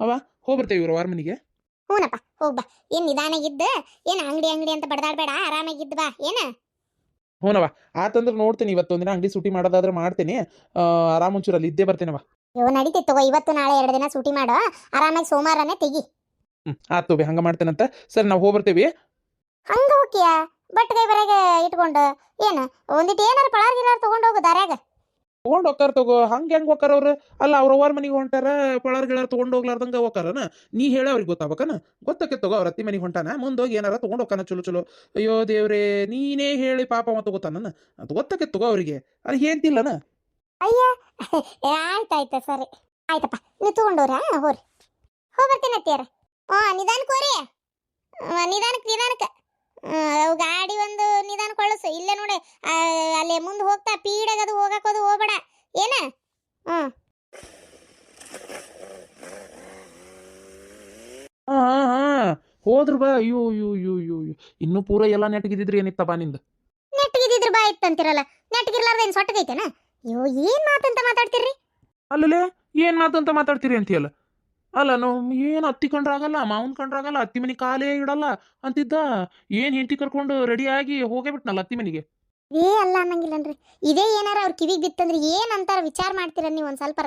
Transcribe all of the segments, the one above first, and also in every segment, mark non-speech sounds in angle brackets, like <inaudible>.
ಅವ ಹೋಗ್ಬರ್ತೇವೆ ಇವ್ರ ವಾರ ಮನೆಗೆ. ಹೂನಪ್ಪ ಹೋಗ್ ಬಾ. ಏನ್ ನಿಧಾನಾಗಿದ್ದ ಏನ್ ಅಂಗಡಿ ಅಂಗಡಿ ಅಂತ ಬಡದಾಡ್ಬೇಡ ಆರಾಮಾಗಿದ್ದ ಬಾ. ಏನ? ಹ್ಞೂನವ ಆತಂದ್ರೆ ನೋಡ್ತೀನಿ ಇವತ್ತೊಂದಿನ ಅಂಗಡಿ ಸೂಟಿ ಮಾಡೋದಾದ್ರೆ ಮಾಡ್ತೀನಿ. ಆರಾಮ್ ಒಂಚೂರು ಅಲ್ಲಿ ಇದ್ದೇ ಬರ್ತೀನವ ಇವ್ ನಡೀತಿ ತಗೋ ಇವತ್ತು ನಾಳೆ ಎರಡು ದಿನ ಸೂಟಿ ಮಾಡು. ಆರಾಮಾಗಿ ಸೋಮವಾರನೇ ತೆಗಿ. ಹ್ಞೂ ಆತು ಬಿ ಹಂಗೆ ಮಾಡ್ತೇನಂತ. ಸರಿ ನಾವು ಹೋಗ್ಬರ್ತೇವಿ. ಹಂಗ ಹೋಗ್ಯ ಬಟ್ ಕೈ ಬರಾಗ ಇಟ್ಕೊಂಡು. ಏನು ಒಂದಿಟ್ಟು ಏನಾರ ಪಳಾರ್ ಗಿಲಾರ್ ತಗೊಂಡ್ ಹೋಗು ದಾರ್ಯಾಗ. ತೊಗೊಂಡು ಹೋಗ್ತಾರ ತಗೋ. ಹಂಗೆ ಹೆಂಗ್ ಹೋಗ್ತಾರ ಅವ್ರು? ಅಲ್ಲ, ಅವ್ರ ಅವ್ರ ಮನೆಗೆ ಹೊಂಟಾರ ಪಳಾರ್ ಗಿಳಾರ್ ತೊಗೊಂಡು ಹೋಗ್ಲಾರ್ದಂಗ ಹೋಗ್ತಾರನ? ನೀ ಹೇಳ ಅವ್ರಿಗೆ ಗೊತ್ತಾಗಬೇಕನ? ಗೊತ್ತಕ್ಕೆ ತಗೋ, ಅವ್ರ ಅತ್ತಿ ಮನೆಗೆ ಹೊಂಟಾನ ಮುಂದೋಗಿ ಏನಾರ ತೊಗೊಂಡು ಹೋಗ್ತಾನ ಚಲೋ ಚಲೋ. ಅಯ್ಯೋ ದೇವ್ರೇ, ನೀನೇ ಹೇಳಿ ಪಾಪ ಮತ್ತ ಗೊತ್ತಾನನ? ಅದು ಗೊತ್ತಕ್ಕೆ ತಗೋ ಅವರಿಗೆ. ಅದು ಏನ್ತಿಲ್ಲನ ಅಯ್ಯ ಆಯ್ತಾಯ್ತ ಸರಿ. ಆಯ್ತಪ್ಪ, ನೀವು ತಗೊಂಡವ್ರ ಹೋರಿ. ಹೋಗ್ತೀನಿ ಅತ್ತಿಯರ ಹಾ ನಿಧಾನಕ್ಕೆ ಹೋರಿ. ನಿಧಾನಕ್ಕೆ ನಿಧಾನಕ್ಕೆ ಅವು ಗಾಡಿ ಒಂದು ನಿಧಾನ ಕೊಳಸು. ಇಲ್ಲೇ ನೋಡಿ. ಅಲ್ಲಿ ಮುಂದೆ ಹೋಗ್ತಾ ಪೀಡಾಗ ಅದು ಹೋಗಕ್ಕೋದು ಹೋಗ್ಬೇಡ. ಏನ? ಹ್ಞೂ ಹಾ ಹಾ ಹೋದ್ರ ಬಾ. ಅಯ್ಯೋ ಅಯ್ಯೋ ಅಯ್ಯೋ ಅಯ್ಯೋ ಅಯ್ಯೋ. ಇನ್ನೂ ಪೂರ ಎಲ್ಲ ನೆಟ್ಗಿದ್ರಿ ಬಾ ನಿಂದ? ನೆಟ್ಟಗಿದ್ರ ಬಾ ಇತ್ತಂತಿರಲ್ಲ. ನೆಟ್ಗಿರ್ಲಾರ್ದ ಏನು ಸೊಟ್ಟಗೈತೇನ ಅಯ್ಯೋ ಏನು ಮಾತಂತ ಮಾತಾಡ್ತೀರಿ ಅಲ್ಲಲೇ ಏನ್ ಮಾತಂತ ಮಾತಾಡ್ತೀರಿ ಅಂತೀಯಲ್ಲ? ಅಲ್ಲ, ನಾವು ಏನು ಅತ್ತಿ ಕಂಡ್ರಾಗಲ್ಲ, ಮಾವನ್ ಕಂಡ್ರಾಗಲ್ಲ, ಅತ್ತಿ ಮನೆ ಕಾಲೇ ಇಡಲ್ಲ ಅಂತಿದ್ದ, ಏನು ಹೆಂಡತಿ ಕರ್ಕೊಂಡು ರೆಡಿಯಾಗಿ ಹೋಗೇ ಬಿಟ್ನಲ್ಲ ಅತ್ತಿ ಮನೆಗೆ? ಏ, ಅಲ್ಲ ಅನ್ನಂಗಿಲ್ಲನ್ರಿ. ಇದೇ ಏನಾರ ಅವ್ರ ಕಿವಿಗೆ ಬಿತ್ತಂದ್ರೆ ಏನು ಅಂತಾರ ವಿಚಾರ ಮಾಡ್ತೀರ ನೀವು ಒಂದು ಸ್ವಲ್ಪ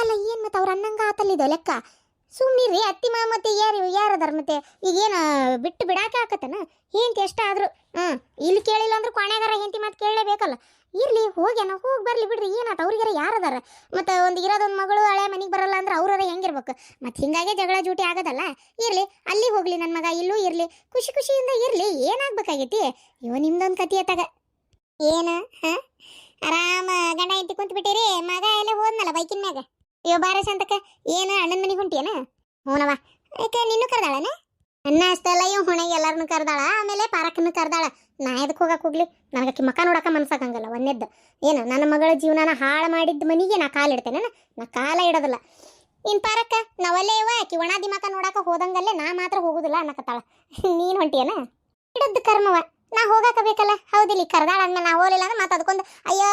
ಅಲ್ಲ, ಏನು ಮತ್ತೆ ಅವ್ರ ಅನ್ನಂಗ ಆತಲ್ಲಿದ ಲೆಕ್ಕ? ಸುಮ್ಮನಿರಿ ಅತ್ತಿ ಮಾ ಮತ್ತೆ ಯಾರು, ಯಾರದಾರ ಮತ್ತೆ? ಈಗೇನ ಬಿಟ್ಟು ಬಿಡಾಕೆ ಆಕತ್ತನ? ಹೆಂಡತಿ ಎಷ್ಟಾದ್ರು ಹ್ಮ್, ಇಲ್ಲಿ ಕೇಳಿಲ್ಲ ಅಂದ್ರೆ ಕೊನೆಗಾರ ಹೆಂಡತಿ ಮಾತು ಕೇಳಲೇಬೇಕಲ್ಲ. ಇರ್ಲಿ ಹೋಗ್ಯಾನ ಹೋಗಿ ಬರ್ಲಿ ಬಿಡ್ರಿ, ಏನಾತ ಅವ್ರಿಗಾರ ಯಾರದಾರ? ಮತ್ತೆ ಒಂದು ಇರೋದೊಂದು ಮಗಳು ಹಳೆ ಮನೆಗೆ ಬರಲ್ಲ ಅಂದ್ರೆ ಅವ್ರಾರ ಹೆಂಗಿರ್ಬೇಕು? ಮತ್ತೆ ಹಿಂಗಾಗೆ ಜಗಳ ಜೂಟಿ ಆಗೋದಲ್ಲ? ಇರಲಿ, ಅಲ್ಲಿ ಹೋಗ್ಲಿ ನನ್ನ ಮಗ, ಇಲ್ಲೂ ಇರಲಿ. ಖುಷಿ ಖುಷಿಯಿಂದ ಇರಲಿ ಏನಾಗ್ಬೇಕಾಗೈತಿ ಇವ ನಿಮ್ದೊಂದು ಕತಿ ಅತ್ತಾಗ ಏನು, ಹ? ಆರಾಮ ಗಂಡ ಹೆಂಡತಿ ಕುಂತ ಬಿಟ್ಟಿರಿ ಮಗ ಎಲ್ಲ ಹೋದ್ನಲ್ಲ ಬೈಕಿನ ಮ್ಯಾಗ ಅಯ್ಯೋ, ಬಾರ ಸಂತಕ ಏನು ಅಣ್ಣನ ಮನೆಗೆ ಹೊಂಟಿಯನ? ಹ್ಞೂನವ ಯಾಕೆ ನಿನ್ನೂ ಕರ್ದಾಳನ? ನನ್ನ ಅಷ್ಟೆಲ್ಲ ಇವ್ ಹೊಣೆಗೆ ಎಲ್ಲರನ್ನು ಕರ್ದಾಳ, ಆಮೇಲೆ ಪಾರಕ್ಕನ್ನು ಕರ್ದಾಳ. ನಾ ಎದಕ್ಕೆ ಹೋಗಕ್ಕೆ ಹೋಗ್ಲಿ? ನನಗೆ ಅಕ್ಕಿ ಮಕ ನೋಡಕ ಮನ್ಸಾಗಂಗಲ್ಲ, ಒಂದೇದ್ದು. ಏನು, ನನ್ನ ಮಗಳ ಜೀವನನ ಹಾಳು ಮಾಡಿದ್ದ ಮನಿಗೆ ನಾ ಕಾಲಿಡ್ತೇನೆ ನಾ ಕಾಲ ಇಡೋದಿಲ್ಲ. ಇನ್ ಪಾರಕ್ಕ ನಾವಲ್ಲೇ ಇವ ಆಕಿ ಒಣಾದಿ ಮಕ ನೋಡಕ ಹೋದಂಗಲ್ಲೇ ನಾ ಮಾತ್ರ ಹೋಗುದಿಲ್ಲ ಅನ್ನಕತ್ತಾಳ. <laughs> ನೀನ್ ಹೊಂಟಿಯನ ಇಡದ್ದು ಕರ್ಮವ. ನಾ ಹೋಗಾಕ ಬೇಕಲ್ಲ? ಹೌದಿಲ್ಲ ಕರ್ದಾಳ ಅಂದ್ಮೇಲೆ ನಾ ಹೋಗಲಿಲ್ಲ ಅಂದ್ರೆ ಮತ್ತೆ ಅದಕ್ಕೊಂದು ಅಯ್ಯೋ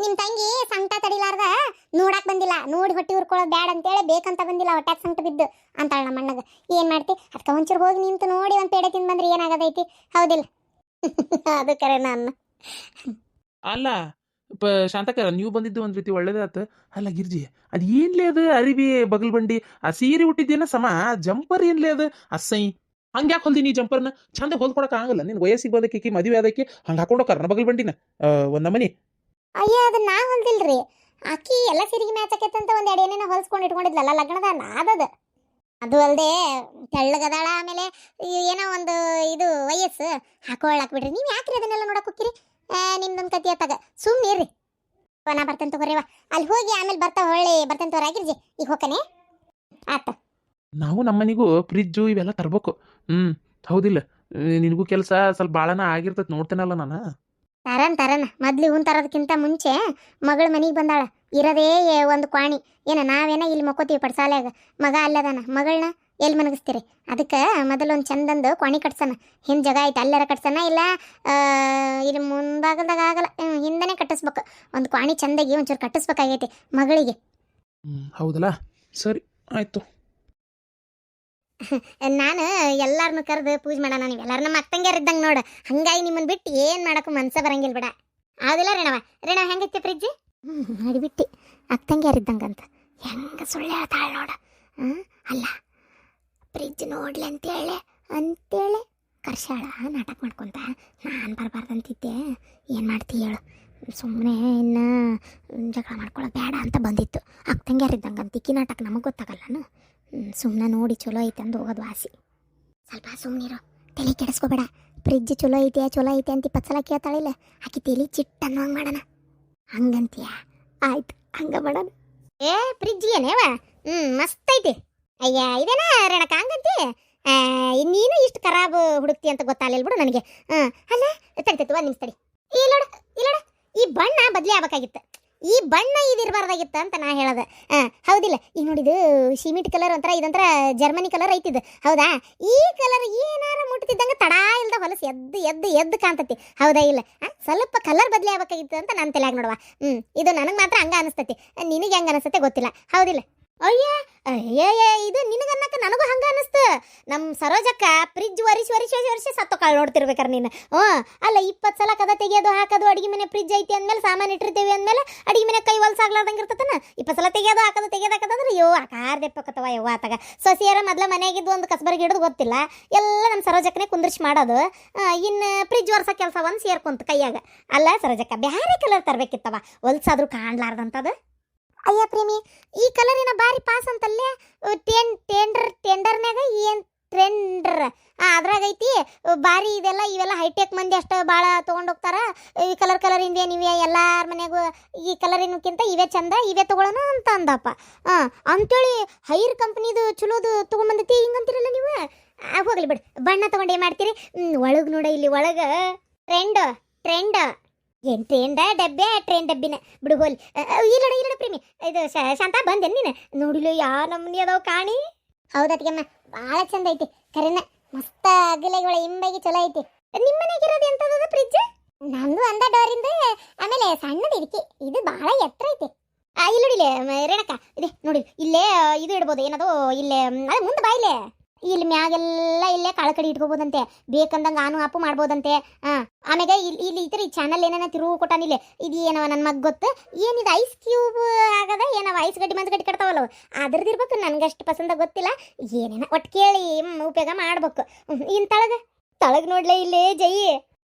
ನಿಮ್ಮ ತಂಗಿ ಸಂಕಟ ತಡಿಲಾರ್ದ? ನೋಡಕ್ ಬಂದಿಲ್ಲ. ನೋಡಿ ಹೊಟ್ಟಿ ಉರ್ಕೊಳ್ಳೋದು ಬ್ಯಾಡ ಅಂತೇಳಿ ಬೇಕಂತ ಬಂದಿಲ್ಲ, ಹೊಟ್ಯಾಗ ಸಂಕಟ ಬಿದ್ದು. ಅಂತಾಳ ನಮ್ಮ ಅಣ್ಣಗ. ಏನು ಮಾಡ್ತಿ? ಅದಕ್ಕೆ ಒಂಚೂರು ಹೋಗಿ ನಿಂತು ನೋಡಿ ಒಂದು ಪೇಡೆ ತಿಂದು ಬಂದ್ರೆ ಏನಾಗದೈತಿ? ಹೌದಿಲ್ಲ. <laughs> ಅದು ಕರೆ ನಾನು. ಅಲ್ಲ, ಪ, ಶಾಂತಕರ, ನೀವು ಬಂದಿದ್ದು ಒಂದು ರೀತಿ ಒಳ್ಳೇದಾತ. ಅಲ್ಲ, ಗಿರ್ಜಿ, ಅದು ಏನ್ಲೇ ಅದು ಅರಿವಿ ಬಗಲ್ ಬಂಡಿ ಆ ಸೀರೆ ಹುಟ್ಟಿದ್ದೇನ ಸಮ ಜಂಪರ್ ಏನ್ಲೇ ಅದು? ಅಸೈ. ಹಂಗ್ಯಾಕೆ ಹೊಲ್ದಿ ನೀ ಜಂಪರ್ನ ಚಂದ ಹೊಲ್ಕೊಡಕ್ ಆಗಲ್ಲ. ನಿನ್ ವಯಸ್ಸಿಗೆ ಬಂದಕ್ಕೆ, ಮದುವೆ ಆದಕ್ಕೆ ಹಂಗ ಹಾಕೊಂಡು ಹೋಕಾರ. ಬಗಲ್ ಬಂಡಿನ ಒಂದ್ ನಮನಿ. ಅಯ್ಯ ಅದು ನಾ ಹೊಲ್ದಿಲ್ರಿ. ಅಕ್ಕಿ ಎಲ್ಲ ಸಿರಿಗೆ ಮ್ಯಾಚ್ ಆಕೈತಂತ ಒಂದ್ ಎರಡು ಏನೇನೋ ಹೊಲ್ಸ್ಕೊಂಡು ಇಟ್ಕೊಂಡಿದ್ಲಲ್ಲ, ಲಗ್ನದ ನಾದದ. ಅದು ಅಲ್ಲದೆ ತೆಳ್ಳಗದಾಳ ಆಮೇಲೆ ಏನೋ ಒಂದು ಇದು ವಯಸ್ಸು. ಹಾಕೊಳ್ಳಾಕ್ ಬಿಡ್ರಿ. ನೀವು ಯಾಕ್ರಿ ಅದನ್ನೆಲ್ಲ ನೋಡಕ್ ಹೋಗ್ತೀರಿ ನಿಮ್ದೊಂದು ಕತಿ ಅತ್ತಾಗ ಸುಮ್ಮನೆ ಇರ್ರಿ. ನಾ ಬರ್ತೇನೆ ತಗೋರಿವ ಅಲ್ಲಿ ಹೋಗಿ ಆಮೇಲೆ ಬರ್ತಾ ಹೊಳ್ಳಿ, ಬರ್ತೇನೆ ತಗೋರಿ ಆಗಿರ್ಜಿ. ಈಗ ಹೋಗ್ತಾನೆ ಆತ. ನಾವು ನಮ್ಮನಿಗೂ ಫ್ರಿಜ್ಜು ಇವೆಲ್ಲ ತರಬೇಕು. ಹ್ಮ್ ಹೌದಿಲ್ಲ. ನಿನಗೂ ಕೆಲಸ ಸ್ವಲ್ಪ ಭಾಳನ ಆಗಿರ್ತೈತಿ ನೋಡ್ತೇನಲ್ಲ ನಾನು. ತರನ್ ತರನ್. ಮೊದ್ಲು ಹೂನ್ ತರೋದಕ್ಕಿಂತ ಮುಂಚೆ ಮಗಳ ಮನೆಗೆ ಬಂದಾಳ. ಇರೋದೇ ಒಂದು ಕ್ವಾಣಿ. ಏನ ನಾವೇನ ಇಲ್ಲಿ ಮಕ್ಕೋತೀವಿ ಪಡ್ಸಾಲ್ಯಾಗ. ಮಗ ಅಲ್ಲದಾನ. ಮಗಳನ್ನ ಎಲ್ಲಿ ಮನಗಿಸ್ತೀರಿ? ಅದಕ್ಕೆ ಮೊದಲು ಒಂದು ಚಂದಂದು ಕ್ವಾಣಿ ಕಟ್ಸನ. ಹಿಂದೆ ಜಾಗ ಐತೆ ಅಲ್ಲಾರ ಕಟ್ಸನ? ಇಲ್ಲ ಇಲ್ಲಿ ಮುಂದಾಗದಾಗ ಆಗಲ್ಲ. ಹಿಂದನೆ ಕಟ್ಟಿಸ್ಬೇಕು. ಒಂದು ಕ್ವಾಣಿ ಚಂದಾಗಿ ಒಂಚೂರು ಕಟ್ಟಿಸ್ಬೇಕಾಗೈತಿ ಮಗಳಿಗೆ. ಹ್ಮ್ ಹೌದಲ್ಲ? ಸರಿ ಆಯ್ತು. ನಾನು ಎಲ್ಲಾರನ್ನು ಕರೆದು ಪೂಜೆ ಮಾಡೋಣ, ನೀವು ಎಲ್ಲಾರು ನಮ್ಮ ಅತ್ತಂಗ್ಯಾರ ಇದ್ದಂಗೆ ನೋಡು. ಹಂಗಾಗಿ ನಿಮ್ಮನ್ನು ಬಿಟ್ಟು ಏನು ಮಾಡೋಕ್ಕೂ ಮನ್ಸ ಬರಂಗಿಲ್ಲ ಬಿಡ. ಆದಿಲ್ಲ ರೇಣವ? ರೇಣವ, ಹೆಂಗೈತಿ ಫ್ರಿಜ್ ಮಾಡಿಬಿಟ್ಟು ಅತ್ತಂಗ್ಯಾರ ಇದ್ದಂಗಂತ. ಹೆಂಗ ಸುಳ್ಳು ಹೇಳ್ತಾಳೆ ನೋಡ. ಹಾಂ ಅಲ್ಲ ಫ್ರಿಜ್ ನೋಡ್ಲಿ ಅಂತೇಳಿ ಅಂತೇಳಿ ಕರ್ಸಾಳ ನಾಟಕ ಮಾಡ್ಕೊಂತ. ನಾನು ಬರಬಾರ್ದಂತಿದ್ದೆ. ಏನು ಮಾಡ್ತಿ ಹೇಳು. ಸುಮ್ಮನೆ ಇನ್ನು ಜಗಳ ಮಾಡ್ಕೊಳ್ಳೋದು ಬೇಡ ಅಂತ ಬಂದಿತ್ತು. ಅಕ್ಕಂಗ್ಯಾರ ಇದ್ದಂಗಂತ ಇಕ್ಕಿ ನಾಟಕ ನಮಗೆ ಗೊತ್ತಾಗಲ್ಲನು ಸುಮ್ಮನೆ ನೋಡಿ ಚಲೋ ಐತೆ ಅಂದು ಹೋಗೋದು ವಾಸಿ. ಸ್ವಲ್ಪ ಸುಮ್ಮನಿರು ತಲೆ ಕೆಡಿಸ್ಕೋಬೇಡ. ಫ್ರಿಜ್ ಚಲೋ ಐತೆ ಚಲೋ ಐತೆ ಅಂತ ಇಪ್ಪತ್ತು ಸಲ ಕೇಳ್ತಾಳಿಲ್ಲ ಆಕೆ ತಲೆ ಚಿಟ್ಟ ಅನ್ನೋಂಗೆ ಮಾಡೋಣ. ಹಂಗಂತೀಯ? ಆಯ್ತು, ಹಂಗ ಮಾಡೋಣ. ಏ ಫ್ರಿಜ್ ಏನೇವ ಹ್ಞೂ ಮಸ್ತ್ ಐತಿ. ಅಯ್ಯ, ಇದೇನ ರೇಣಕ? ಹಂಗಂತಿ? ನೀನು ಇಷ್ಟು ಖರಾಬ್ ಹುಡುಕ್ತಿ ಅಂತ ಗೊತ್ತಾಗಲಿಲ್ಲ ಬಿಡು ನನಗೆ. ಹಾಂ ಅಲ್ಲ ತಡಿತೈತಿ ಒಂದು ನಿಮಿಷ ತಡಿ. ಇಲ್ಲೋಡ ಇಲ್ಲೋಡ. ಈ ಬಣ್ಣ ಬದಲಿ ಆಗ್ಬೇಕಾಗಿತ್ತು. ಈ ಬಣ್ಣ ಇದಿರಬಾರ್ದಾಗಿತ್ತು ಅಂತ ನಾ ಹೇಳೋದು. ಹೌದಿಲ್ಲ. ಈಗ ನೋಡಿದು ಸಿಮೆಂಟ್ ಕಲರ್ ಒಂಥರ ಇದಂತರ ಜರ್ಮನಿ ಕಲರ್ ಐತಿದು. ಹೌದಾ? ಈ ಕಲರ್ ಏನಾರ ಮುಟ್ತಿದ್ದಂಗೆ ತಡಾ ಇಲ್ದ ಹೊಲಸು, ಎದ್ದು ಎದ್ದು ಎದ್ದು ಕಾಣ್ತತಿ. ಹೌದಾ ಇಲ್ಲ? ಸ್ವಲ್ಪ ಕಲರ್ ಬದಲಿ ಆಗ್ಬೇಕಾಗಿತ್ತು ಅಂತ ನಾನು ತಲೆಯಾಗ ನೋಡುವ. ಹ್ಞೂ ಇದು ನನಗೆ ಮಾತ್ರ ಹಂಗ ಅನಿಸ್ತತಿ. ನಿನಗೆ ಹೆಂಗೆ ಅನಿಸ್ತತೆ ಗೊತ್ತಿಲ್ಲ. ಹೌದಿಲ್ಲ? ಅಯ್ಯ ಅಯ್ಯ ಇದು ಅನಿಸ್ತು ನಮ್ಮ ಸರೋಜಕ್ಕ ಫ್ರಿಜ್ ಒರಿಸಿ ಒರಿಸಿ ಸತ್ತು ಸತ್ತೋಕಾಳು ನೋಡ್ತಿರ್ಬೇಕಾರೆ ನೀನು. ಹ್ಞೂ, ಅಲ್ಲ ಇಪ್ಪತ್ತು ಸಲ ಕದ ತೆಗೆಯೋದು, ಹಾಕೋದು, ಅಡಿಗೆ ಮನೆ ಫ್ರಿಜ್ ಐತಿ ಅಂದ್ಮೇಲೆ, ಸಾಮಾನು ಇಟ್ಟಿರ್ತೀವಿ ಅಂದ್ಮೇಲೆ, ಅಡಿಗೆ ಮನೆ ಕೈ ಹೊಲ್ಸಾಗ್ಲಾರ್ದಂಗೆ ಇರ್ತತನ? ಇಪ್ಪತ್ತು ಸಲ ತೆಗೆಯೋದು, ಹಾಕೋದು, ತೆಗಿಯೋದು ಹಾಕೋದಂದ್ರೆ ಯೋ ಆಕಾರ ದೆಪ್ಪಕತ್ತವ ಯವ್ವ ಆತಾಗ. ಸೊಸಿಯರ ಮೊದ್ಲ ಮನೆಯಾಗಿದ್ದು ಒಂದು ಕಸಬರ್ಗಿ ಹಿಡಿದು ಗೊತ್ತಿಲ್ಲ. ಎಲ್ಲ ನಮ್ಮ ಸರೋಜಕ್ಕನೇ ಕುಂದ್ರಿಸಿ ಮಾಡೋದು. ಇನ್ನು ಫ್ರಿಜ್ ಒರ್ಸೋ ಕೆಲಸ ಒಂದು ಸೇರ್ಕೊಂತ ಕೈಯಾಗ. ಅಲ್ಲ ಸರೋಜಕ್ಕ, ಬ್ಯಾರೆ ಕಲರ್ ತರಬೇಕಿತ್ತವ. ಹೊಲ್ಸಾದ್ರೂ ಕಾಣ್ಲಾರ್ದಂಥದ್ದು ಅಯ್ಯ ಪ್ರೇಮಿ, ಈ ಕಲರ್ ಏನ ಬಾರಿ ಪಾಸ್ ಅಂತಲ್ಲೇ? ಟೆನ್ ಟೆಂಡರ್ ಟೆಂಡರ್ನ್ಯಾಗ ಏನು ಟ್ರೆಂಡರ್ ಅದ್ರಾಗ ಐತಿ ಬಾರಿ ಇದೆಲ್ಲ, ಇವೆಲ್ಲ ಹೈಟೆಕ್ ಮಂದಿ ಅಷ್ಟು ಭಾಳ ತೊಗೊಂಡೋಗ್ತಾರೆ ಈ ಕಲರ್ ಕಲರಿಂದ ನೀವೇ ಎಲ್ಲರ ಮನೆಗೂ ಈ ಕಲರಿನಕ್ಕಿಂತ ಇವೇ ಚಂದ, ಇವೇ ತೊಗೊಳೋಣ ಅಂತ ಅಂದಪ್ಪ. ಹಾಂ ಅಂತೇಳಿ ಹೈರ್ ಕಂಪ್ನಿದು ಚಲೋದು ತೊಗೊಂಬಂದೈತಿ ಹಿಂಗಂತೀರಲ್ಲ ನೀವು? ಹೋಗ್ಲಿ ಬಿಡು, ಬಣ್ಣ ತಗೊಂಡು ಏನು ಮಾಡ್ತೀರಿ? ಒಳಗೆ ನೋಡ ಇಲ್ಲಿ, ಒಳಗೆ ಟ್ರೆಂಡ್ ಟ್ರೆಂಡ್ ಏನ್ ಟ್ರೇನ್ ಡಬ್ಬೆ ಟ್ರೈನ್ ಡಬ್ಬಿನ? ಬಿಡು ಹೋಲಿ. ಇಲ್ಲಡ ಇಲ್ಲಡ ಪ್ರೇಮಿ. ಇದು ಶಾಂತಾ, ಬಂದೆ ನೀನು. ನೋಡಿಲು ಯಾವ ನಮ್ನಿ ಅದಾವ ಕಾಣಿ? ಹೌದತ್ಗೆಮ್ಮ ಭಾಳ ಚಂದ ಐತಿ. ಕರೆನ, ಮಸ್ತ ಅಗಲೆಗಳ ಇಂಬಾಗಿ ಚಲೋ ಐತಿ. ನಿಮ್ಮ ಮನೆಗಿರೋದು ಎಂತದ ಫ್ರಿಜ್ ನಂದು ಅಂದ ಡೋರಿಂದ ಆಮೇಲೆ ಸಣ್ಣದು ಇದಕ್ಕೆ ಇದು ಬಹಳ ಎತ್ತರ ಐತಿ. ಇಲ್ಲಿ ನೋಡಿಲೆ ರೇಣಕ್ಕ ಇದೆ, ನೋಡಿ, ಇಲ್ಲೇ, ಇದು ಇಡ್ಬೋದು. ಏನದು, ಇಲ್ಲೇ ಅದೇ ಮುಂದೆ ಬಾಯಿಲೆ ಇಲ್ಲಿ ಮ್ಯಾಗೆಲ್ಲ ಇಲ್ಲೇ ಕಳಕಡಿ ಇಟ್ಕೋಬೋದಂತೆ. ಬೇಕಂದಂಗ ಆನು ಆಪು ಮಾಡ್ಬೋದಂತೆ. ಹಾ ಆಮ್ಯಾಗ ಇಲ್ಲಿ ಇಲ್ಲಿ ಇತರ ಈ ಚಾನಲ್ ಏನೇನ ತಿರುವು ಕೊಟ್ಟಾನಿಲ್ಲ ಇದು ಏನವ ನನ್ನ ಮಗ್ ಗೊತ್ತು? ಏನಿದು ಐಸ್ ಕ್ಯೂಬ್ ಆಗದ? ಏನವ ಐಸ್ ಗಡ್ಡಿ ಮಂಜು ಗಡ್ಡಿ ಕಟ್ತಾವಲ್ಲ. ಅದ್ರದ್ದು ಇರ್ಬೇಕು, ನನ್ಗಷ್ಟು ಪಸಂದ ಗೊತ್ತಿಲ್ಲ. ಏನೇನ ಒಟ್ಟು ಕೇಳಿ ಉಪಯೋಗ ಮಾಡ್ಬೇಕು. ಇನ್ ತಳಗ ತಳಗ್ ನೋಡ್ಲೆ ಇಲ್ಲೇ ಜೈ.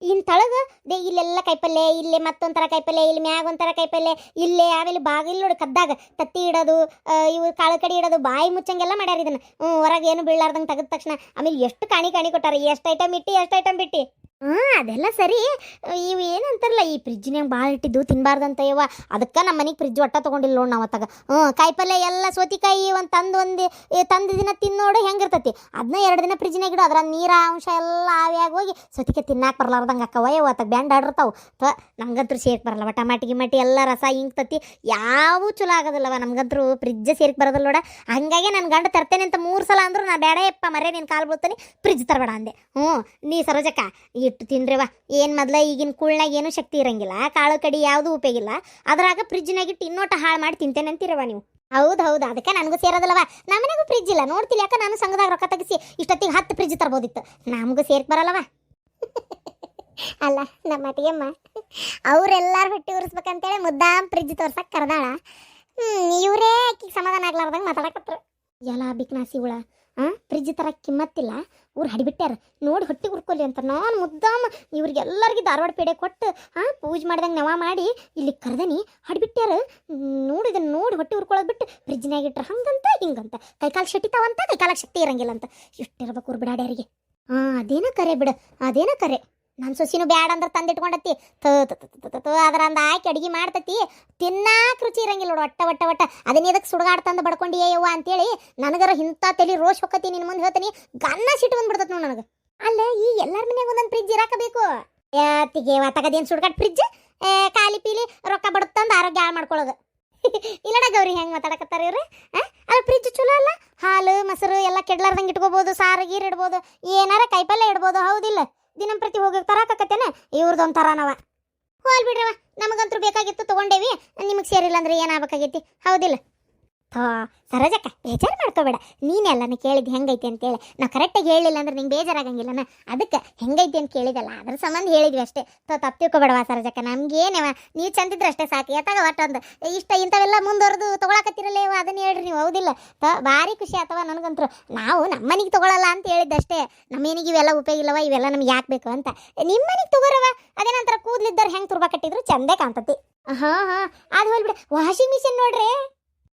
ಇನ್ ತಳಗ, ದೇ ಇಲ್ಲೆಲ್ಲ ಕೈಪಲ್ಲೆ, ಇಲ್ಲಿ ಮತ್ತೊಂಥರ ಕೈಪಲ್ಲೆ, ಇಲ್ಲಿ ಮ್ಯಾಗ ಒಂಥರ ಕೈಪಲ್ಲೆ, ಇಲ್ಲಿ ಆಮೇಲೆ ಬಾಗಿಲು ನೋಡಿ ಕದ್ದಾಗ, ತತ್ತಿ ಇಡೋದು ಇವು ಕಾಳು ಕಡಿ ಇಡೋದು, ಬಾಯಿ ಮುಚ್ಚಂಗೆಲ್ಲ ಮಾಡ್ಯಾರ ಇದನ್ನ. ಹ್ಞೂ ಹೊರಗೆ ಏನು ಬೀಳಾರ್ದಂಗೆ ತೆಗೆದ ತಕ್ಷಣ. ಆಮೇಲೆ ಎಷ್ಟು ಕಾಣಿ ಕಾಣಿ ಕೊಟ್ಟಾರ, ಎಷ್ಟು ಐಟಮ್ ಇಟ್ಟು, ಎಷ್ಟು ಐಟಮ್ ಬಿಟ್ಟಿ. ಹ್ಞೂ ಅದೆಲ್ಲ ಸರಿ. ಇವು ಏನಂತಾರಲ್ಲ, ಈ ಫ್ರಿಜ್ನ್ಯಾಗ ಭಾಳ ಇಟ್ಟಿದ್ದು ತಿನ್ನಬಾರ್ದಂತ ಯವ್ವ. ಅದಕ್ಕೆ ನಮ್ಮ ಮನೆಗೆ ಫ್ರಿಜ್ ಒಟ್ಟ ತೊಗೊಂಡಿಲ್ಲ ನೋಡಿ ನಾವು ಅತ್ತಾಗ. ಹ್ಞೂ ಕಾಯಿಪಲ್ಲೆ ಎಲ್ಲ ಸೋತಿಕಾಯಿ ಒಂದು ತಂದು ಒಂದು ತಂದು ದಿನ ತಿನ್ನೋಡು ಹೆಂಗಿರ್ತೈತಿ. ಅದನ್ನ ಎರಡು ದಿನ ಫ್ರಿಜ್ನಾಗ ಇಡು ಅದ್ರ ನೀರ ಅಂಶ ಎಲ್ಲ ಆವಿಯಾಗಿ ಹೋಗಿ ಸೋತಿಕಾಯಿ ತಿನ್ನಾಕ ಬರ್ಲಾರ್ದಂಗೆ ಅಕ್ಕವ ಒತ್ತ ಅತ್ತಾಗ ಬ್ಯಾಂಡ್ ಆಡಿರ್ತಾವೆ. ತ ನಮ್ಗಂತೂ ಸೇರ್ಕ್ ಬರಲ್ಲವ. ಟಮಾಟಿ ಗಿಮಾಟಿ ಎಲ್ಲ ರಸ ಹಿಂಗ್ತತಿ ಯಾವೂ ಚಲೋ ಆಗೋದಿಲ್ಲವ. ನಮ್ಗಂತೂ ಫ್ರಿಜ್ ಸೇರ್ಕ್ ಬರೋದಿಲ್ಲ ನೋಡ. ಹಂಗಾಗಿ ನನ್ನ ಗಂಡ ತರ್ತೇನೆ ಅಂತ ಮೂರು ಸಲ ಅಂದ್ರು ನಾ ಬೇಡ ಯಪ್ಪ ಮರೆ ನೀನು ಕಾಲು ಬೀಳ್ತಾನೆ ಫ್ರಿಜ್ ತರಬೇಡ ಅಂದೆ. ಹ್ಞೂ, ನೀ ಸರೋಜಕ್ಕ, ಇಟ್ಟು ತಿನ್ರಿವ ಏನು ಮೊದ್ಲ ಈಗಿನ ಕುಳ್ನಾಗ ಏನೂ ಶಕ್ತಿ ಇರಂಗಿಲ್ಲ. ಕಾಳು ಕಡಿ ಯಾವುದೂ ಉಪಯೋಗಿಲ್ಲ ಅದ್ರಾಗ ಫ್ರಿಜ್ನಾಗಿಟ್ಟು ಇನ್ನೋಟ ಹಾಳು ಮಾಡಿ ತಿಂತೇನೆ ಅಂತೀರವ ನೀವು? ಹೌದು ಹೌದು, ಅದಕ್ಕೆ ನನಗೂ ಸೇರೋದಿಲ್ಲವ. ನಮ್ಮನೆಗೂ ಫ್ರಿಜ್ ಇಲ್ಲ. ನೋಡ್ತಿಲ್ಲ ಯಾಕೆ ನಾನು ಸಂಘದಾಗ ರೊಕ್ಕ ತೆಗಿಸಿ ಇಷ್ಟೊತ್ತಿಗೆ ಹತ್ತು ಫ್ರಿಜ್ ತರ್ಬೋದಿತ್ತು. ನಮಗೂ ಸೇರ್ಕ್ ಬರಲ್ಲವ. <laughs> ಅಲ್ಲ, ನಮ್ಮ ಅತ್ತಿಗೆಮ್ಮ. ಅವ್ರೆಲ್ಲಾರು ಹೊಟ್ಟಿ ಉರಿಸ್ಬೇಕಂತೇಳಿ ಮುದ್ದಾಮ್ ಫ್ರಿಜ್ ತೋರ್ಸಕ್ಕೆ ಕರ್ದಾಳ. ಇವರೇ ಆಕಿಗೆ ಸಮಾಧಾನ ಆಗ್ಲಾರ್ದಂಗೆ ಮಾತಾಡಕತ್ರು. ಎಲ್ಲ ಬಿಕ್ನಾಸಿ ಹುಳ ಆ ಫ್ರಿಜ್ ತರ ಕಿಮ್ಮತ್ತಿಲ್ಲ. ಊರು ಹಡಿಬಿಟ್ಟ್ಯಾರ. ನೋಡಿ ಹೊಟ್ಟಿ ಉರ್ಕೊಲಿ ಅಂತ ನಾನು ಮುದ್ದಾಮ ಇವ್ರಿಗೆಲ್ಲರಿಗೆ ಧಾರವಾಡ ಪೇಡೆ ಕೊಟ್ಟು ಹಾಂ ಪೂಜೆ ಮಾಡ್ದಂಗೆ ನವ ಮಾಡಿ ಇಲ್ಲಿ ಕರ್ದನಿ ನೋಡಿ ನೋಡಿದ ನೋಡಿ ಹೊಟ್ಟಿ ಉರ್ಕೊಳ್ಳೋದು ಬಿಟ್ಟು ಫ್ರಿಜ್ನಾಗ ಇಟ್ರ ಹಂಗಂತ ಹಿಂಗಂತ. ಕೈಕಾಲು ಶೆಟ್ಟಿತಾವಂತ ಕೈಕಾಲಕ್ಕೆ ಶಕ್ತಿ ಇರಂಗಿಲ್ಲ ಅಂತ ಇಷ್ಟಿರ್ಬೇಕು ಊರು ಬಿಡಾಡ್ಯಾರಿಗೆ. ಹಾಂ ಅದೇನೋ ಕರೆ ಬಿಡು, ಅದೇನೋ ಕರೆ. ನನ್ನ ಸೊಸಿನೂ ಬ್ಯಾಡ ಅಂದ್ರೆ ತಂದಿಟ್ಕೊಂಡತಿ ಅದ್ರ ಅಂದ ಹಾಕಿ ಅಡಿಗೆ ಮಾಡ್ತತಿ. ತಿನ್ನಾಕ ರುಚಿ ಇರಂಗಿಲ್ಲ ನೋಡು ಒಟ್ಟ ಒಟ್ಟ ಒಟ್ಟ ಅದನ್ನ ಇದಕ್ಕೆ ಸುಡಗಾಡ್ ತಂದು ಬಡ್ಕೊಂಡಿಯೇ ಯವ್ವ ಅಂತೇಳಿ ನನಗರ ಇಂಥ ತಲೆ ರೋಷ್ ಹೊಕ್ಕತಿ ನಿನ್ನ ಮುಂದೆ ಹೇಳ್ತೀನಿ. ಗನ್ನ ಸಿಟ್ಟು ಬಂದ್ಬಿಡ್ತತ್ ನೋಡು ನನಗೆ. ಅಲ್ಲ ಈ ಎಲ್ಲಾರ ಮನ್ಯಾಗ ಒಂದೊಂದು ಫ್ರಿಜ್ ಇರಾಕಬೇಕು. ಯಾತಿಗೆ ತಗದೇನು ಸುಡ್ಗಾಡ್ ಫ್ರಿಜ್ ಖಾಲಿ ಪೀಲಿ ರೊಕ್ಕ ಬಡುತ್ತಂದು ಆರೋಗ್ಯ ಹಾಳು ಮಾಡ್ಕೊಳ್ಳೋದು <laughs> ಇಲ್ಲಡ ಗೌರಿ, ಹೆಂಗೆ ಮಾತಾಡಕತ್ತಾರ ಇವ್ರು? ಅಲ್ಲ ಫ್ರಿಜ್ ಚಲೋ ಅಲ್ಲ? ಹಾಲು, ಮೊಸರು ಎಲ್ಲ ಕೆಡ್ಲಾರ್ದಂಗೆ ಇಟ್ಕೋಬೋದು, ಸಾರು, ಗೀರು ಇಡ್ಬೋದು, ಏನಾರ ಕೈಪಲ್ಯ ಇಡ್ಬೋದು, ಹೌದಿಲ್ಲ? ದಿನಂಪ್ರತಿ ಹೋಗಿ ತರಾಕತ್ತೇನ ಇವ್ರದ್ದು ಒಂಥರ ನಾವ ಹೋಲ್ ಬಿಡ್ರವ ನಮಗಂತೂ ಬೇಕಾಗಿತ್ತು, ತಗೊಂಡೇವಿ. ನಿಮಗೆ ಸೇರಿಲ್ಲ ಅಂದ್ರೆ ಏನಾಗಬೇಕಾಗೈತಿ? ಹೌದಿಲ್ಲ. ಥಾ, ಸರೋಜಕ್ಕ, ಬೇಜಾರು ಮಾಡ್ಕೋಬೇಡ. ನೀನೆಲ್ಲನ ಕೇಳಿದ್ದು ಹೆಂಗೈತಿ ಅಂತೇಳಿ ನಾವು ಕರೆಕ್ಟಾಗಿ ಹೇಳಿಲ್ಲ ಅಂದ್ರೆ ನಿಂಗೆ ಬೇಜಾರಾಗಂಗಿಲ್ಲನ ಅದಕ್ಕೆ ಹೆಂಗೈತಿ ಅಂತ ಕೇಳಿದಲ್ಲ, ಅದ್ರ ಸಂಬಂಧ ಹೇಳಿದ್ವಿ ಅಷ್ಟೇ. ತೋ, ತಪ್ಪು ತಿಳ್ಕೊಬೇಡವಾ ಸರೋಜಕ್ಕ, ನಮ್ಗೇನವ? ನೀವು ಚಂದಿದ್ರೆ ಅಷ್ಟೇ ಸಾಕು. ಯಾತಾಗ ಒಟ್ಟೊಂದು. ಇಷ್ಟ ಇಂಥವೆಲ್ಲ ಮುಂದುವರೆದು ತೊಗೊಳಕತ್ತಿರಲ್ಲ ಅದನ್ನು ಹೇಳ್ರಿ ನೀವು, ಹೌದಿಲ್ಲ? ತ, ಭಾರಿ ಖುಷಿ ಅಥವಾ ನನಗಂತೂ ನಾವು ನಮ್ಮ ಮನೆಗೆ ತಗೊಳಲ್ಲ ಅಂತ ಹೇಳಿದ್ದಷ್ಟೇ. ನಮ್ಮ ಇವೆಲ್ಲ ಉಪಯೋಗ ಇಲ್ಲವ? ಇವೆಲ್ಲ ನಮ್ಗೆ ಯಾಕೆ ಬೇಕು ಅಂತ. ನಿಮ್ಮ ಮನೆಗೆ ತಗೋರವ ಅದೇನಂತರ ಕೂದಲಿದ್ದವ್ರು ಹೆಂಗೆ ತುರ್ಬಾ ಕಟ್ಟಿದ್ರು? ಚಂದೇ ಕಾಣ್ತತಿ. ಹಾಂ ಹಾಂ. ಅದು ಹೋಲ್ಬಿಡ ವಾಷಿಂಗ್ ಮಿಷಿನ್ ನೋಡ್ರಿ?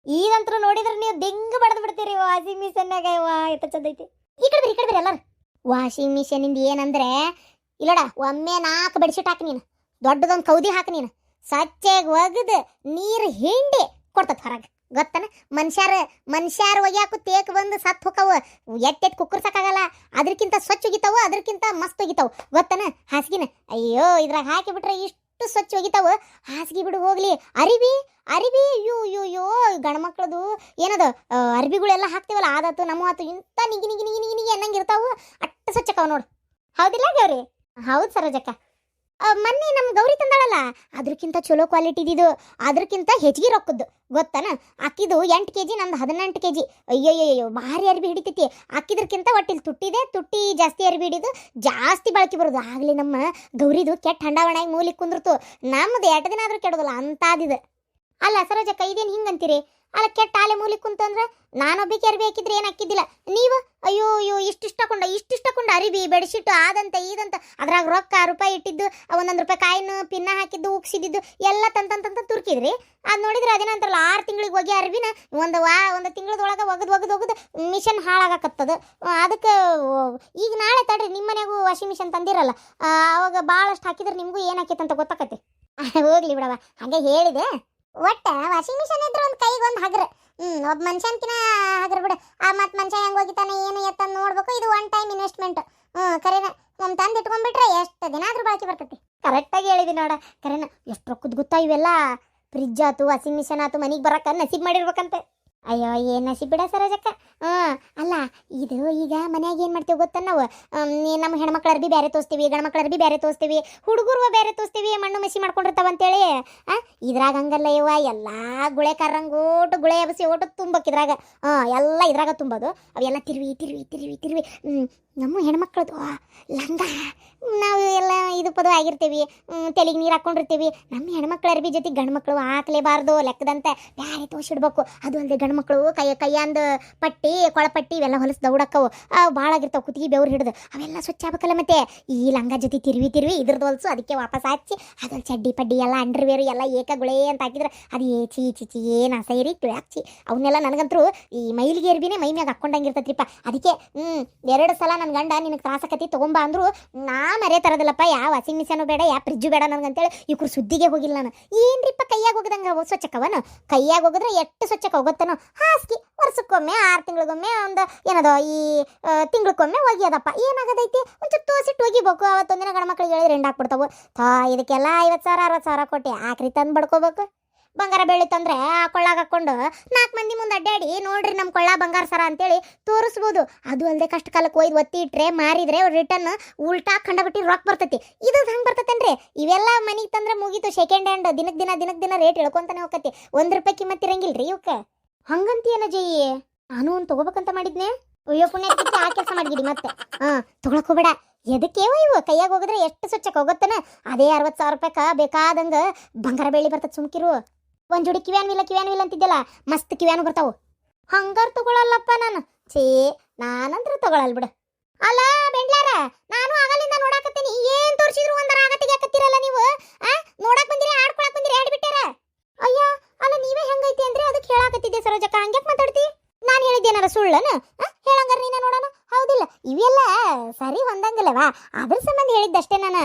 ಈಗಂತೂ ನೋಡಿದ್ರೆ ನೀವು ದಿಂಗ್ ಬಡದ್ ಬಿಡ್ತೀರಿ ವಾಷಿಂಗ್ ಮಿಷನ್ ವಾ ಎತ್ತ ಚಂದ ಐತಿ. ಈ ಕಡೆ ಈ ಕಡೆ ಬರ್ರಿ ಎಲ್ಲಾರು ವಾಷಿಂಗ್ ಮಿಷಿನಿಂದ ಏನಂದ್ರೆ, ಇಲ್ಲಡ, ಒಮ್ಮೆ ನಾಲ್ಕು ಬೆಡ್ಶೀಟ್ ಹಾಕಿ ನೀನು. ದೊಡ್ಡದೊಂದು ಕೌದಿ ಹಾಕಿ ನೀನು. ಸ್ವಚ್ಛಗೆ ಒಗದು ನೀರು ಹಿಂಡಿ ಕೊಡ್ತದ ಹೊರಗೆ. ಗೊತ್ತನ? ಮನುಷ್ಯರ ಮನುಷ್ಯರ ಒಗ್ಯಾಕು ತೇಕ್ ಬಂದು ಸತ್ ಹೋಕವು ಕುಕ್ಕರ್ ಕುಕ್ಕರ್ಸಕ್ಕಾಗಲ್ಲ ಅದಕ್ಕಿಂತ ಸ್ವಚ್ಛ ಒಗಿತಾವು ಅದಕ್ಕಿಂತ ಮಸ್ತ್ ಒಗಿತಾವು ಗೊತ್ತನ? ಹಾಸಿಗೆನ? ಅಯ್ಯೋ, ಇದ್ರಾಗ ಹಾಕಿ ಬಿಟ್ರೆ ಇಷ್ಟು ಸ್ವಚ್ಛ ಹಾಸಿಗೆ ಬಿಡು, ಹೋಗ್ಲಿ. ಅರಿವಿ ಅರಿವಿ ಅಯ್ಯೋ ಅಯ್ಯೋ ಅಯ್ಯೋ ಗಂಡ್ಮಕ್ಳದು ಏನದ ಅರಿವಿಗಳೆಲ್ಲ ಹಾಕ್ತೀವಲ್ಲ, ಆದತ್ತು, ನಮ್ಮ ಆತು, ಇಂಥ ನಿಗಿ ನಿಗಿ ನಿಗಿ ನಿಗಿ ನಿಗಿ ಅನ್ನಂಗೆ ಇರ್ತಾವು ಅಟ್ಟ ಸ್ವಚ್ಛಕ್ಕವ ನೋಡು. ಹೌದಿಲ್ಲ ಗೌರಿ ಹೌದು ಸರೋಜಕ್ಕ. ಮೊನ್ನೆ ನಮ್ಮ ಗೌರಿ ತಂದಾಳಲ್ಲ, ಅದ್ರಕ್ಕಿಂತ ಚಲೋ ಕ್ವಾಲಿಟಿ ಇದಿದು ಅದ್ರಕ್ಕಿಂತ ಹೆಚ್ಚಿಗೆ ರೊಕ್ಕದ್ದು ಗೊತ್ತನ? ಅಕ್ಕಿದು ಎಂಟು ಕೆ ಜಿ ನಂದು ಹದಿನೆಂಟು ಕೆ ಜಿ ಅಯ್ಯಯ್ಯಯ್ಯೋ, ಭಾರಿ ಅರ್ಬಿ ಹಿಡಿತೈತಿ. ಅಕ್ಕಿದ್ರಕ್ಕಿಂತ ಒಟ್ಟಿಲ್ ತುಟ್ಟಿದೆ, ತುಟ್ಟಿ ಜಾಸ್ತಿ ಅರ್ಬಿ ಹಿಡಿದು ಜಾಸ್ತಿ ಬಳಕೆ ಬರೋದು. ಆಗಲಿ ನಮ್ಮ ಗೌರಿದು ಕೆಟ್ಟ ಹಂಡಾವಣಾಗಿ ಮೂಲಿ ಕುಂದ್ರತು. ನಮ್ದು ಎರಡು ದಿನ ಆದರೂ ಕೆಡೋದಲ್ಲ, ಅಂತಾದಿದೆ. ಅಲ್ಲ, ಸರೋಜಕ್ಕ, ಇದೇನು ಹಿಂಗಂತೀರಿ? ಅಲ್ಲ, ಕೆಟ್ಟ ಆಲೆ ಮೂಲಿ ಕುಂತಂದ್ರೆ ನಾನೊಬ್ಬಕ್ಕೆ ಅರ್ಬಿ ಹಾಕಿದ್ರೆ ಏನು ಹಾಕಿದ್ದಿಲ್ಲ? ನೀವು? ಅಯ್ಯೋ ಅಯ್ಯೋ ಇಷ್ಟಿಷ್ಟ ಕೊಂಡ ಇಷ್ಟಿಷ್ಟ ಕೊಂಡ ಅರಿಬಿ ಬೆಡ್ಶೀಟ್, ಆದಂತ, ಈದಂತ. ಅದ್ರಾಗ ರೊಕ್ಕ ರೂಪಾಯಿ ಇಟ್ಟಿದ್ದು, ಒಂದೊಂದು ರೂಪಾಯಿ ಕಾಯಿನ, ಪಿನ್ನ ಹಾಕಿದ್ದು ಉಕ್ಸಿದ್ದು ಎಲ್ಲ ತಂತಂತಂತ ತುರ್ಕಿದ್ರಿ. ಅದು ನೋಡಿದ್ರೆ ಅದೇನಂತಾರಲ್ಲ ಆರು ತಿಂಗಳಿಗೆ ಹೋಗಿ ಅರಿವಿನ ಒಂದು ವಾ, ಒಂದು ತಿಂಗಳದೊಳಗೆ ಒಗದು ಒಗದು ಒಗದು ಮಿಷನ್ ಹಾಳಾಗಕತ್ತದ. ಅದಕ್ಕೆ ಈಗ ನಾಳೆ ತಡ್ರಿ ನಿಮ್ಮ ಮನೆಗೂ ವಾಷಿಂಗ್ ಮಿಷನ್ ತಂದಿರಲ್ಲ. ಅವಾಗ ಭಾಳಷ್ಟು ಹಾಕಿದ್ರೆ ನಿಮಗೂ ಏನು ಅಂತ ಗೊತ್ತಾಕತ್ತೆ. <laughs> ಹೋಗ್ಲಿ ಬಿಡವ ಹಾಗೆ ಹೇಳಿದೆ. ಒಟ್ಟ ವಾಷಿಂಗ್ ಮಿಷನ್ ಇದ್ರೆ ಒಂದು ಕೈಗೆ ಒಂದು ಹಗ್ರ. ಹ್ಮ್, ಒಬ್ಬ ಮನುಷ್ಯನ್ಕಿನ ಹಾಗರ್ ಬಿಡು. ಆ ಮತ್ ಮನುಷ್ಯ ಹೆಂಗ್ ಹೋಗಿತಾನೆ ಏನು ಎತ್ತ ನೋಡ್ಬೇಕು. ಇದು ಒನ್ ಟೈಮ್ ಇನ್ವೆಸ್ಟ್ಮೆಂಟ್ ಹ್ಮ್, ಕರೆನ ಒಮ್ ತಂದು ಇಟ್ಕೊಂಡ್ಬಿಟ್ರೆ ಎಷ್ಟು ದಿನ ಆದ್ರೂ ಬಾಕಿ ಬರ್ತೈತಿ. ಕರೆಕ್ಟಾಗಿ ಹೇಳಿದಿ ನೋಡ. ಕರೆನ, ಎಷ್ಟು ರೊಕ್ಕದ ಗೊತ್ತಾ ಇವೆಲ್ಲ? ಫ್ರಿಜ್ ಆತು ವಾಷಿಂಗ್ ಮಿಷನ್ ಆತು, ಮನೆಗೆ ಬರಕ್ಕ ನಸೀಬ್ ಮಾಡಿರ್ಬೇಕಂತೆ. ಅಯ್ಯೋ, ಏನ್ ನಸಿ ಬಿಡ ಸರೋಜಕ್ಕ? ಹ್ಮ್ ಅಲ್ಲ, ಇದು ಈಗ ಮನ್ಯಾಗ ಏನು ಮಾಡ್ತೀವಿ ಗೊತ್ತ ನಾವು? ನಮ್ಮ ಹೆಣ್ಮಕ್ಳ ಅರ್ಬಿ ಬೇರೆ ತೋರಿಸ್ತೀವಿ ಗಂಡ್ಮಕ್ಳ ಅರ್ಬಿ ಬೇರೆ ತೋರಿಸ್ತೀವಿ ಹುಡುಗರು ಬೇರೆ ತೋರಿಸ್ತೀವಿ, ಮಣ್ಣು ಮಸಿ ಮಾಡ್ಕೊಂಡಿರ್ತಾವ ಅಂತೇಳಿ, ಆ, ಇದ್ರಾಗ ಹಂಗಲ್ಲ ಇವ ಎಲ್ಲ ಗುಳೆ ಕರ್ರಂಗ್ ಓಟು ಗುಳೆ ಎಬಸಿ ಓಟು ತುಂಬಕ್ ಇದ್ರಾಗ. ಹಾಂ ಎಲ್ಲ ಇದ್ರಾಗ ತುಂಬೋದು. ಅವೆಲ್ಲ ತಿರುವಿ ತಿರುವಿ ತಿರುವಿ ತಿರುವಿ ನಮ್ಮ ಹೆಣ್ಮಕ್ಳದು ಲಂಗ. ನಾವು ಎಲ್ಲ ಇದು ಪದು ಆಗಿರ್ತೀವಿ ತಲೆಗೆ ನೀರು ಹಾಕೊಂಡಿರ್ತೀವಿ. ನಮ್ಮ ಹೆಣ್ಮಕ್ಳು ಅರ್ಬಿ ಜೊತೆ ಗಂಡ್ಮಕ್ಳು ಹಾಕ್ಲೇಬಾರ್ದು ಲೆಕ್ಕದಂತೆ ಬ್ಯಾರೆ ತೋರಿಸಿಡ್ಬೇಕು. ಅದು ಅಲ್ಲದೆ ಗಂಡ್ಮಕ್ಳು ಕೈ, ಕೈಯಂದು ಪಟ್ಟಿ, ಕೊಳಪಟ್ಟಿ ಇವೆಲ್ಲ ಹೊಲಸು ದೌಡಕ್ಕವು. ಅವು ಭಾಳ ಆಗಿರ್ತಾವೆ, ಕುತ್ತಿಗೆ ಬೆವ್ರು ಹಿಡಿದು. ಅವೆಲ್ಲ ಸ್ವಚ್ಛ ಆಗ್ಬೇಕಲ್ಲ ಮತ್ತೆ? ಈ ಲಂಗ ಜೊತೆ ತಿರುವಿ ತಿರುವಿ ಇದ್ರದ್ದು ಹೊಲಸು, ಅದಕ್ಕೆ ವಾಪಸ್ ಹಚ್ಚಿ ಅದ್ರಲ್ಲಿ ಚಡ್ಡಿ ಪಡ್ಡಿ ಎಲ್ಲ, ಅಂಡರ್ವೇರು ಎಲ್ಲ ಏಕಗುಳೆ ಅಂತ ಹಾಕಿದ್ರೆ ಅದು ಏ ಚಿ ಚಿ ಚಿ ಏನು ಅಸೈರಿ ತುಳಾಕ್ಚಿ ಅವನ್ನೆಲ್ಲ ನನಗಂತರೂ ಈ ಮೈಲಿಗೆ ಅರ್ಬಿನೇ ಮೈ ಮ್ಯಾಗ ಹಾಕೊಂಡಂಗಿರ್ತೈತ್ರಿಪ್ಪ ಅದಕ್ಕೆ ಹ್ಞೂ ಎರಡು ಸಲ ನನ್ನ ಗಂಡ ನಿನಗೆ ತ್ರಾಸಕತಿ ತೊಗೊಂಬ ಅಂದ್ರು ನಾ ಮರೇ ತರೋದಿಲ್ಲಪ್ಪ, ಯಾವ ವಾಷಿಂಗ್ ಮಿಷನು ಬೇಡ, ಯಾವ ಫ್ರಿಜ್ಜು ಬೇಡ ನನಗಂತೇಳಿ ಇವ್ರು ಸುದ್ದಿಗೆ ಹೋಗಿಲ್ಲ ನಾನು. ಏನ್ರಿಪ್ಪ ಕೈಯಾಗ ಹೋಗದಂಗ ಸ್ವಚ್ಛಕ್ಕವನು ಕೈಯಾಗ ಹೋಗಿದ್ರೆ ಎಷ್ಟು ಸ್ವಚ್ಛಕ್ಕೆ ಹೋಗುತ್ತನೋ? ಹಾಸ್ಗೆ ವರ್ಷಕ್ಕೊಮ್ಮೆ, ಆರು ತಿಂಗಳಿಗೊಮ್ಮೆ ಒಂದು ಏನದೋ ಈ ತಿಂಗಳಿಗೊಮ್ಮೆ ಒಗೆಯೋದಪ್ಪ ಏನಾಗದೈತಿ? ಒಂಚೂರು ತೋಸಿಟ್ಟು ಒಗಿಬೇಕು ಅವತ್ತೊಂದಿನ ಗಂಡ್ಮಕ್ಳಿಗೆ ಹೇಳಿದ್ರೆ ರೆಂಡ್ ಹಾಕ್ಬಿಡ್ತಾವು. ಥಾ, ಇದಕ್ಕೆಲ್ಲ ಐವತ್ತು ಸಾವಿರ ಅರವತ್ತು ಸಾವಿರ ಕೊಟ್ಟು. ಆಕ್ರಿ ತಂದು ಬಡ್ಕೋಬೇಕು. ಬಂಗಾರ ಬೆಳ್ಳಿ ತಂದ್ರೆ ಆ ಕೊಳ್ಳಾಗ ಹಾಕೊಂಡು ನಾಲ್ಕು ಮಂದಿ ಮುಂದೆ ಅಡ್ಡಾಡಿ, ನೋಡ್ರಿ ನಮ್ಮ ಕೊಳ್ಳ ಬಂಗಾರ ಸರ ಅಂತೇಳಿ ತೋರಿಸ್ಬೋದು. ಅದು ಅಲ್ಲದೆ ಕಷ್ಟ ಕಾಲಕ್ಕೆ ಒಯ್ದು ಒತ್ತಿ ಇಟ್ರೆ, ಮಾರಿದ್ರೆ ರಿಟರ್ನ್ ಉಲ್ಟಾ ಕಂಡಬಿಟ್ಟು ರೊಕ್ಕ ಬರ್ತೈತಿ. ಇದು ಹಂಗೆ ಬರ್ತೈತೇನ್ರಿ? ಇವೆಲ್ಲ ಮನೆಗೆ ತಂದ್ರೆ ಮುಗೀತು ಸೆಕೆಂಡ್ ಹ್ಯಾಂಡ್ ದಿನಕ್ಕೆ ದಿನ ದಿನಕ್ಕೆ ದಿನ ರೇಟ್ ಇಳ್ಕೊಂತಾನೆ ಹೋಗತಿ ಒಂದು ರೂಪಾಯಿ ಕಿಮ್ಮತ್ತು ಇರಂಗಿಲ್ರಿ ಇವಕ್ಕೆ ಹಂಗಂತೀಯನ ಜಯಿ? ನಾನು ಒಂದು ತಗೋಬೇಕಂತ ಮಾಡಿದ್ನೆ? ಅಯ್ಯೋ, ಪುಣ್ಯ ಆ ಕೆಲಸ ಮಾಡಿಗಿಡಿ ಮತ್ತೆ. ಹಾಂ ತೊಗೊಳಕ್ಕೆ ಹೋಗ್ಬೇಡ. ಎದಕ್ಕೇವ ಇವು? ಕೈಯಾಗ ಹೋಗಿದ್ರೆ ಎಷ್ಟು ಸ್ವಚ್ಛಕ್ಕೆ ಹೋಗುತ್ತಾನೆ? ಅದೇ ಅರವತ್ತು ಸಾವಿರ ರೂಪಾಯಿಕ ಬೇಕಾದಂಗ ಬಂಗಾರ ಬೆಳ್ಳಿ ಬರ್ತದೆ ಸುಮ್ಕಿರು. ಒಂದ್ ಜೋಡಿ ಕಿವ್ಯಾನ್ ಇಲ್ಲ ಕಿವ್ಯಾನ್ ಇಲ್ಲ ಅಂತಿದ್ದಲ್ಲ ಮಸ್ತ್ ಕಿವ್ಯಾನು ಬರ್ತಾವು. ಹಂಗಾರ್ ತಗೊಳಲ್ಲಪ್ಪ ನಾನು. ಛೇ ನಾನಂದ್ರ ತಗೊಳಲ್ ಬಿಡು. ಅಲ್ಲ ಬೆಂಡ್ಲಾರ, ನಾನು ಆಗಲಿಂದ ನೋಡಾಕತ್ತೀನಿ. ಏನ್ ತೋರ್ಸಿದ್ರು ಒಂದರ ಆಗತ್ತಿಗೆ ಹಾಕತ್ತೀರಲ್ಲ ನೀವು? ಆ, ನೋಡಕ್ ಬಂದಿರಿ, ಆಡ್ಕೊಳಕ್ ಬಂದಿರಿ ಹೇಳ್ಬಿಟ್ಟಾರ ಬಿಟ್ಟಾರ ಅಯ್ಯ, ಅಲ್ಲ ನೀವೇ ಹೆಂಗೈತಿ ಅಂದ್ರೆ ಅದಕ್ಕೆ ಹೇಳಾಕತ್ತಿದ್ದೆ ಸರೋಜಕ್ಕ. ಹಂಗ್ಯಾಕ್ ಮಾತಾಡ್ತಿ? ನಾನು ಹೇಳಿದ್ದೇನಾರ ಸುಳ್ಳನ? ಹೇಳಂಗಾರ ನೀನ ನೋಡೋಣ ಹೌದಿಲ್ಲ. ಇವೆಲ್ಲ ಸರಿ ಹೊಂದಂಗಿಲ್ಲವಾ? ಅದ್ರ ಸಂಬಂಧ ಹೇಳಿದ್ದಷ್ಟೇ ನಾನು.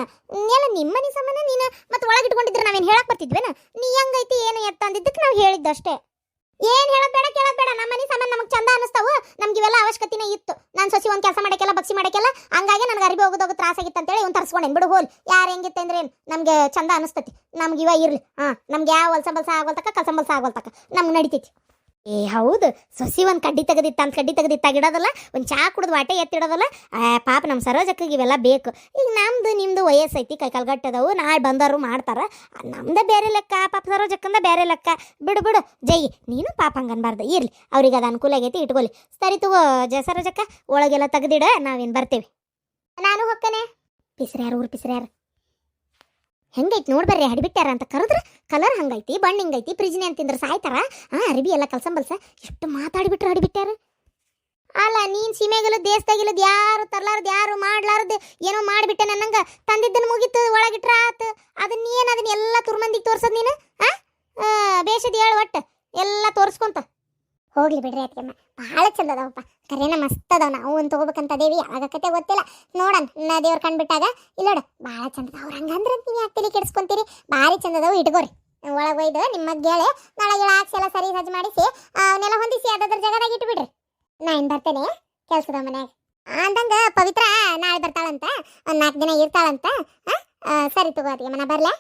ಎಲ್ಲ ನಿಮ್ಮನೆ ಸಂಬಂಧ ನೀನು? ಮತ್ತೆ ಒಳಗಿಟ್ಕೊಂಡಿದ್ರೆ ನಾವೇನು ಹೇಳಕ್ ಬರ್ತಿದ್ವೇನ? ನೀ ಹೆಂಗೈತಿ, ಏನು ಎತ್ತ ಅಂದಿದ್ದಕ್ಕೆ ನಾವು ಹೇಳಿದ್ದಷ್ಟೇ. ಏನ್ ಹೇಳಬೇಡ ಬೇಡ ನಮ್ಮನೆ ಸಾಮಾನು ನಮಗೆ ಚಂದ ಅನಿಸ್ತಾವು. ನಮ್ಗೆ ಇವೆಲ್ಲ ಅವಶ್ಯಕತೆನೇ ಇತ್ತು. ನಾನು ಸೊಸಿ ಒಂದು ಕೆಲಸ ಮಾಡಕ್ಕೆಲ್ಲ ಬಕ್ಸಿ ಮಾಡಕ್ಕೆಲ್ಲ ಹಂಗಾಗಿ ನನಗೆ ಅರಿಬಿ ಹೋಗೋದಾಗ ತ್ರಾಸಾಗಿತ್ತು ಅಂತೇಳಿ ಒಂದು ತರ್ಸ್ಕೊಂಡೇನು ಬಿಡು, ಹೋಲ್. ಯಾರು ಹೆಂಗಿತ್ತು ಅಂದ್ರೆ ಏನು ನಮ್ಗೆ ಚಂದ ಅನಿಸ್ತತಿ. ನಮ್ಗೆ ಇವ ಇರ್ಲಿ. ಹಾಂ, ನಮ್ಗೆ ಯಾವ ಹೊಲ್ಸ ಬಲ್ಸ ಆಗೋಲ್ತಕ್ಕ ಕಲ್ಸ ಆಗೋಲ್ತಕ್ಕ ನಮ್ಗೆ ನಡಿತೈತಿ. ಏ, ಹೌದು. ಸೊಸಿ ಒಂದು ಕಡ್ಡಿ ತೆಗೆದಿತ್ತ ಅಂತ ಕಡ್ಡಿ ತೆಗೆದಿತ್ತಾಗ ಇಡೋದಲ್ಲ ಒಂದು ಚಾ ಕುಡಿದು ವಾಟೆ ಎತ್ತಿಡೋದಲ್ಲ ಪಾಪ ನಮ್ಮ ಸರೋಜಕ್ಕಗೆ ಇವೆಲ್ಲ ಬೇಕು. ಈಗ ನಮ್ದು ನಿಮ್ದು ಐತಿ ಕೈ ಕಲ್ಗಟ್ಟದವು ನಾಳೆ ಬಂದವರು ಮಾಡ್ತಾರ. ನಮ್ದ ಬೇರೆ ಲೆಕ್ಕ ಪಾಪ ಸರೋಜಕ್ಕಂದ ಬೇರೆ ಲೆಕ್ಕ. ಬಿಡು ಬಿಡು, ಜೈ, ನೀನು ಪಾಪ ಹಂಗನ್ಬಾರ್ದು ಇರ್ಲಿ, ಅವ್ರಿಗೆ ಅದು ಅನುಕೂಲ ಆಗೈತಿ ಇಟ್ಕೊಳ್ಳಿ ಸರಿ ತಗೋ ಜಯ ಸರೋಜಕ್ಕ, ಒಳಗೆಲ್ಲ ತೆಗ್ದಿಡ, ನಾವೇನು ಬರ್ತೇವೆ. ನಾನು ಹೊಕ್ಕನೆ ಪಿಸ್ರ್ಯಾರು, ಊರು ಪಿಸ್ರ್ಯಾರು. ಹೆಂಗೈತಿ ನೋಡ್ಬರ್ರಿ ಹಡಿಬಿಟ್ಟಾರ ಅಂತ ಕರೆದ್ರ ಕಲರ್ ಹಂಗೈತಿ ಬಣ್ಣ ಹಿಂಗೈತಿ ಫ್ರಿಜ್ನೆ ತಿಂದ್ರ ಸಾಯ್ತಾರ. ಆ, ಅರಿಬಿ ಎಲ್ಲ ಕಲ್ಸಂಬಲ್ಸ. ಎಷ್ಟು ಮಾತಾಡಿಬಿಟ್ರು ಹಡಿಬಿಟ್ಟಾರ ಅಲ್ಲ, ನೀನು ಸೀಮೆಗಿಲ್ಲ ದೇಶದಾಗಿಲ್ಲದ ಯಾರು ತರ್ಲಾರ್ದು, ಯಾರು ಮಾಡ್ಲಾರ್ದು, ಏನೋ ಮಾಡಿಬಿಟ್ಟೆ ನನ್ನಂಗ. ತಂದಿದ್ದನ್ನು ಮುಗೀತು, ಒಳಗಿಟ್ರ ಆತು. ಅದನ್ನ ಏನು ಅದನ್ನ ಎಲ್ಲ ತುರ್ಮಂದಿಗೆ ತೋರ್ಸದ್ ನೀನು? ಆ? ಬೇಷದ್ ಹೇಳು ಒಟ್ಟು. ಎಲ್ಲ ತೋರಿಸ್ಕೊಂತ. ಹೋಗ್ಲಿ ಬಿಡ್ರಿ ಅದಕ್ಕೆ ಭಾಳ ಚಂದ ಅದಾವಪ್ಪ. ಕರೇನ ಮಸ್ತ್ ಅದಾವ. ನಾವು ಒಂದು ತಗೋಬೇಕಂತ ಯಾವಾಗ ಆಗಕತೆ ಗೊತ್ತಿಲ್ಲ. ನೋಡನ್ ನಾ ದೇವ್ರ ಕಂಡ್ಬಿಟ್ಟಾಗ ಇಲ್ಲ ಭಾಳ ಚಂದ ಅವ್ರು ಹಂಗಂದ್ರೆ ನೀವು ಯಾಕೆ ತಲೆ ಕೆಡಿಸ್ಕೊಂತೀರಿ? ಭಾರಿ ಚಂದ ಅದಾವ. ಇಟ್ಕೋರಿ ಒಳಗೆ ಒಯ್ದು, ನಿಮ್ಮ ಗೆಳೆ, ನಾಳೆ ಗಿಳ ಹಾಕ್ಸಿ ಎಲ್ಲ ಸರಿ ಸಜ್ಜು ಮಾಡಿಸಿ ಅವನ್ನೆಲ್ಲ ಹೊಂದಿಸಿ ಅದ್ರ ಜಾಗದಾಗ ಇಟ್ಬಿಡ್ರಿ. ನಾ ಇನ್ ಬರ್ತೇನೆ ಕೆಲ್ಸದ ಮನ್ಯಾಗ. ಅಂದಂಗ ಪವಿತ್ರ ನಾಳೆ ಬರ್ತಾಳಂತ, ಒಂದು ನಾಲ್ಕು ದಿನ ಇರ್ತಾಳಂತ ಸರಿ ತಗೋ ಅದಕ್ಕೆ ಮನ ಬರ್ಲಾ?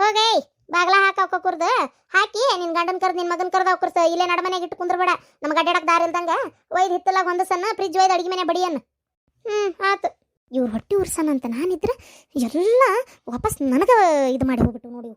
ಹೋಗೈ. ಬಾಗ್ಲ ಹಾಕ ಕುರ್ದು, ಹಾಕಿ ನಿನ್ ಗಂಡನ್ ಕರ್ದು, ನಿನ್ ಮಗನ್ ಕರ್ದು ಅವ್ಕರ್ಸ ಇಲ್ಲೇ ನಡಮನೆಗೆ ಇಟ್ಟು ಕುಂದ್ರ ಬೇಡ. ನಮ್ಗೆ ಅಡ್ಡಾಡಕ್ ದಾರಿ ಇಲ್ದಂಗ ಒಯ್ದು ಹಿತ್ತಲಾಗ ಸಣ್ಣ ಫ್ರಿಜ್ ಒಯ್ದು ಅಡಿಗೆ ಮನೆ ಬಡಿಯನ್. ಹ್ಮ್, ಆತು. ಇವ್ರು ಹೊಟ್ಟಿ ಉರ್ಸನ ಅಂತ ನಾನಿದ್ರೆ ಎಲ್ಲ ವಾಪಸ್ ನನಗೆ ಇದು ಮಾಡಿ ಹೋಗ್ಬಿಟ್ಟು ನೋಡಿ.